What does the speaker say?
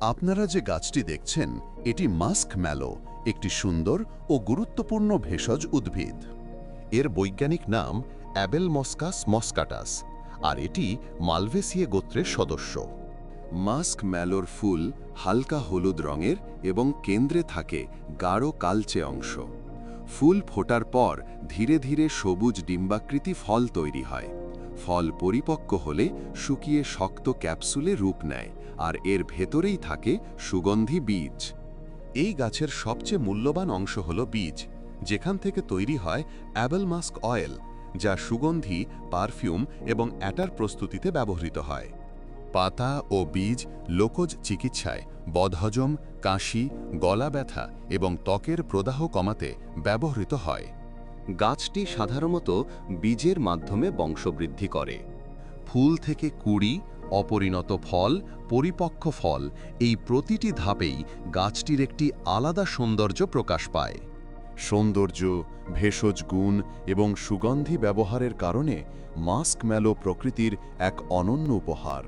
আপনারা যে গাছটি দেখছেন, এটি মাস্ক ম্যালো, একটি সুন্দর ও গুরুত্বপূর্ণ ভেষজ উদ্ভিদ। এর বৈজ্ঞানিক নাম অ্যাবেল মস্কাস মস্কাটাস, আর এটি মালভেসিয়ে গোত্রের সদস্য। মাস্ক ম্যালোর ফুল হালকা হলুদ রঙের এবং কেন্দ্রে থাকে গাঢ় কালচে অংশ। ফুল ফোটার পর ধীরে ধীরে সবুজ ডিম্বাকৃতি ফল তৈরি হয়। ফল পরিপক্ক হলে শুকিয়ে শক্ত ক্যাপসুলে রূপ নেয়, আর এর ভেতরেই থাকে সুগন্ধি বীজ। এই গাছের সবচেয়ে মূল্যবান অংশ হল বীজ, যেখান থেকে তৈরি হয় অ্যাবেল মাস্ক অয়েল, যা সুগন্ধি, পারফিউম এবং অ্যাটার প্রস্তুতিতে ব্যবহৃত হয়। পাতা ও বীজ লোকজ চিকিৎসায় বদহজম, কাশি গলা ব্যথা এবং ত্বকের প্রদাহ কমাতে ব্যবহৃত হয়। গাছটি সাধারণত বীজের মাধ্যমে বংশবৃদ্ধি করে। ফুল থেকে কুড়ি, অপরিণত ফল, পরিপক্ক ফল, এই প্রতিটি ধাপেই গাছটির একটি আলাদা সৌন্দর্য প্রকাশ পায়। সৌন্দর্য, ভেষজ গুণ এবং সুগন্ধি ব্যবহারের কারণে মাস্ক মেলো প্রকৃতির এক অনন্য উপহার।